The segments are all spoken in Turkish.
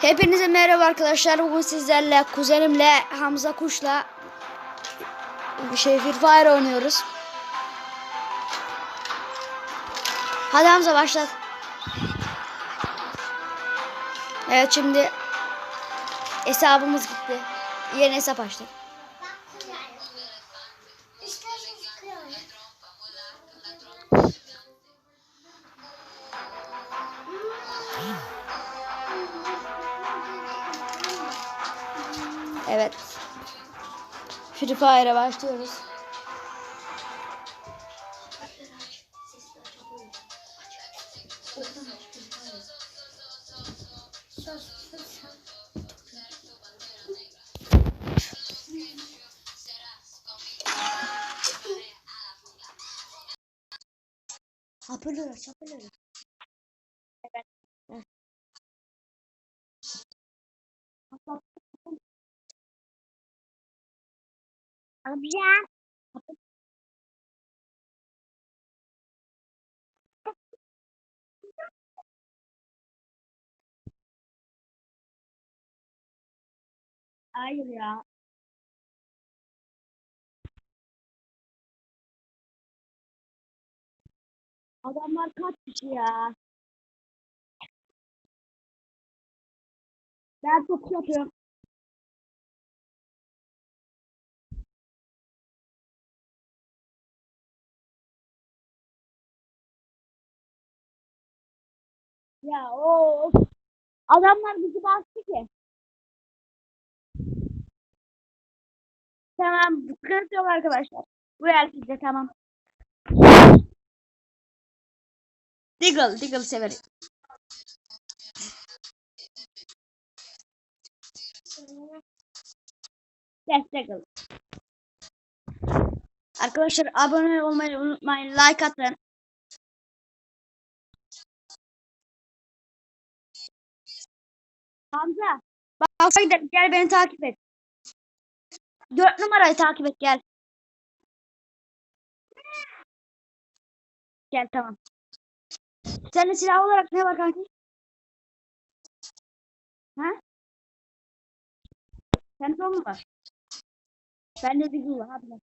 Hepinize merhaba arkadaşlar. Bugün sizlerle kuzenimle Hamza Kuş'la şey Free Fire oynuyoruz. Hadi Hamza başlat. Evet şimdi hesabımız gitti. Yeni hesap açtık. Free Fire'a başlıyoruz. Hoparlör aç, Amca. Hayır ya. Adamlar kaç kişi ya? Ben çok yapıyorum. Ya o adamlar bizi bastı ki. Tamam, yok arkadaşlar. Bu yer tamam. Diggle, Diggle severim. Destek alın. Arkadaşlar abone olmayı unutmayın. Like atın. Hamza, Bak gidelim. Gel beni takip et. Dört numarayı takip et gel. Gel tamam. Senin silah olarak ne var kanki? Ha? Senin son mu var? Bende bir var. Hadi gel.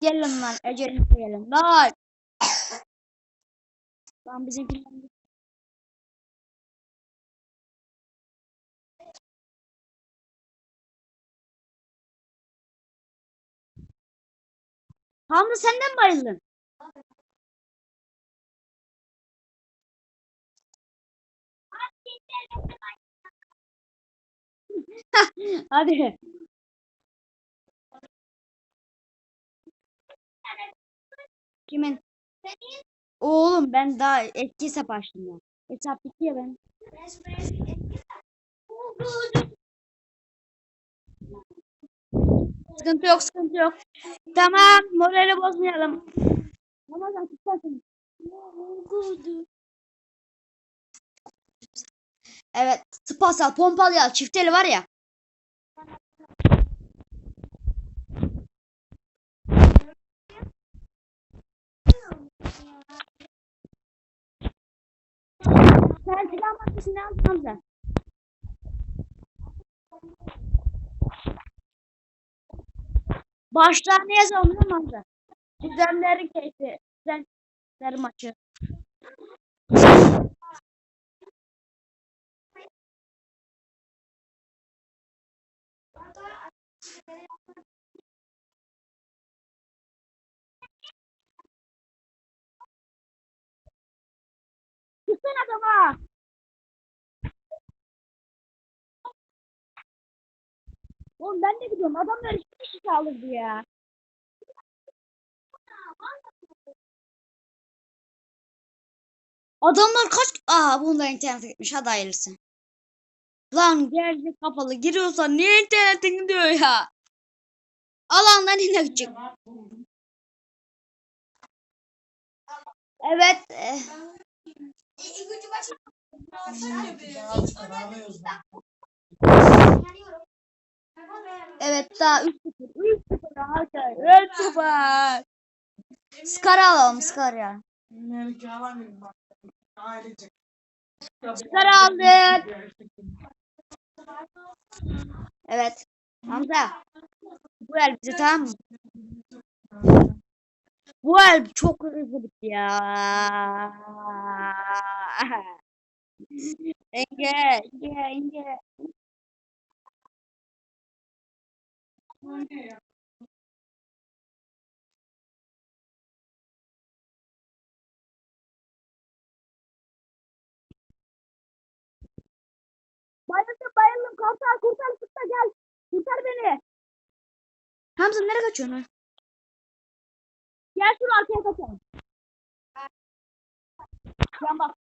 Gelin lan. Ecelini koyalım. Lan. Lan bizimkiler. Hamza senden mi bayıldın? Hadi. Kimin? Oğlum ben daha eski hesap açtım ya. Hesap bitti ya ben. Sıkıntı yok, sıkıntı yok. Tamam, morali bozmayalım. Ramazan tutarsın. Evet, spasa, pompalı ya, çifteli var ya. Aldın Hamza. Başlığa ne yazalım Hamza? Düzenlerin keyfi. Düzenlerin maçı. Oğlum ben de gidiyorum. Adamlar iki kişi saldırdı ya. Adamlar kaç... Aa bunda internet gitmiş. Hadi hayırlısı. Lan gerçek kapalı. Giriyorsan niye internetin gidiyor ya? Alandan yine gidecek. Evet. eh, Evet daha 3-0. 3-0 arkadaşlar. 3-0. Skara alalım bak. Ailecek. Skara aldık. Evet. Hamza. Bu el bize tamam mı? Bu el çok hızlı bitti ya. Enge, Enge, Enge. Bayıldım bayıldım. Kurtar kurtar kurtar gel. Kurtar beni. Hamza nereye kaçıyorsun? Gel şunu arkaya kaçalım. Yan bak.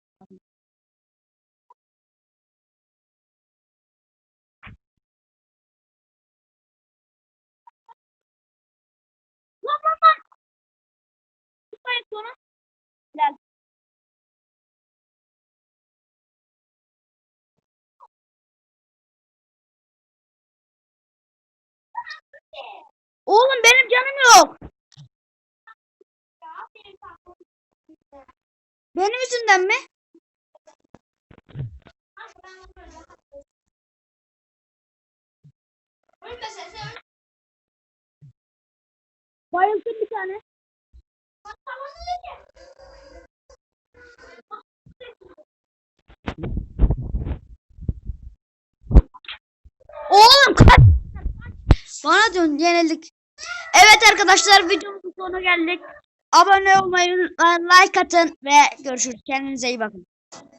Oğlum benim canım yok. Benim yüzümden mi? Bayıldım bir tane. Oğlum kaç. Bana dön yenildik. Evet arkadaşlar videomuzun sonuna geldik. Abone olmayı, like atın ve görüşürüz. Kendinize iyi bakın.